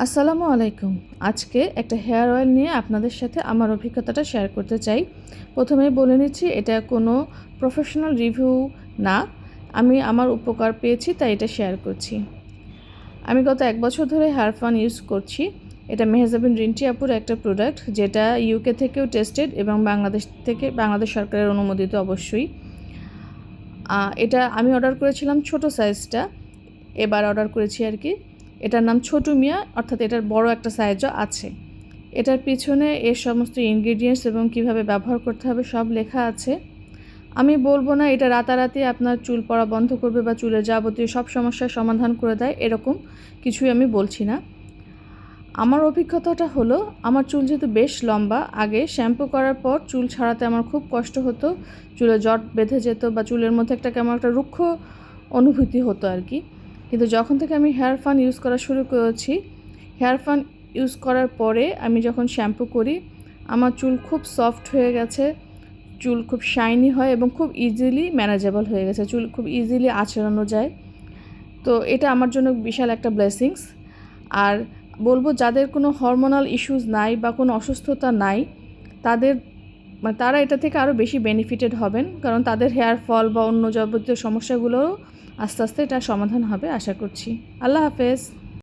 আসসালামু আলাইকুম। আজকে একটা হেয়ার অয়েল নিয়ে আপনাদের সাথে আমার অভিজ্ঞতাটা শেয়ার করতে চাই। প্রথমেই বলে নিচ্ছি, এটা কোনো প্রফেশনাল রিভিউ না। আমি আমার উপকার পেয়েছি, তাই এটা শেয়ার করছি। আমি গত এক বছর ধরে হেয়ার ফান ইউজ করছি। এটা মেহজাবিন রিন্টি আপুর একটা প্রোডাক্ট, যেটা ইউকে থেকেও টেস্টেড এবং বাংলাদেশ থেকে, বাংলাদেশ সরকারের অনুমোদিত অবশ্যই। এটা আমি অর্ডার করেছিলাম ছোট সাইজটা এবার অর্ডার করেছি আর কি এটার নাম ছোটু মিয়া, অর্থাৎ এটার বড় একটা সাইজও আছে। এটার পিছনে এর সমস্ত ইনগ্রিডিয়েন্টস এবং কীভাবে ব্যবহার করতে হবে সব লেখা আছে। আমি বলব না এটা রাতারাতি আপনার চুল পড়া বন্ধ করবে বা চুলের যাবতীয় সব সমস্যার সমাধান করে দেয়, এরকম কিছুই আমি বলছি না। আমার অভিজ্ঞতাটা হলো, আমার চুল যেহেতু বেশ লম্বা, আগে শ্যাম্পু করার পর চুল ছাড়াতে আমার খুব কষ্ট হতো, চুলে জট বেঁধে যেত বা চুলের মধ্যে একটা কেমন একটা রুক্ষ অনুভূতি হতো আর কি। কিন্তু যখন থেকে আমি হেয়ার ফান ইউজ করা শুরু করেছি, হেয়ার ফান ইউজ করার পরে আমি যখন শ্যাম্পু করি, আমার চুল খুব সফট হয়ে গেছে, চুল খুব শাইনি হয় এবং খুব ইজিলি ম্যানেজেবল হয়ে গেছে, চুল খুব ইজিলি আঁচড়ানো যায়। তো এটা আমার জন্য বিশাল একটা ব্লেসিংস। আর বলব যাদের কোনো হরমোনাল ইস্যুস নাই বা কোনো অসুস্থতা নাই, তাদের মানে তারা এটা থেকে আরও বেশি বেনিফিটেড হবেন, কারণ তাদের হেয়ার ফল বা অন্য যাবতীয় সমস্যাগুলোও আস্তে আস্তে এটা সমাধান হবে আশা করছি। আল্লাহ হাফেজ।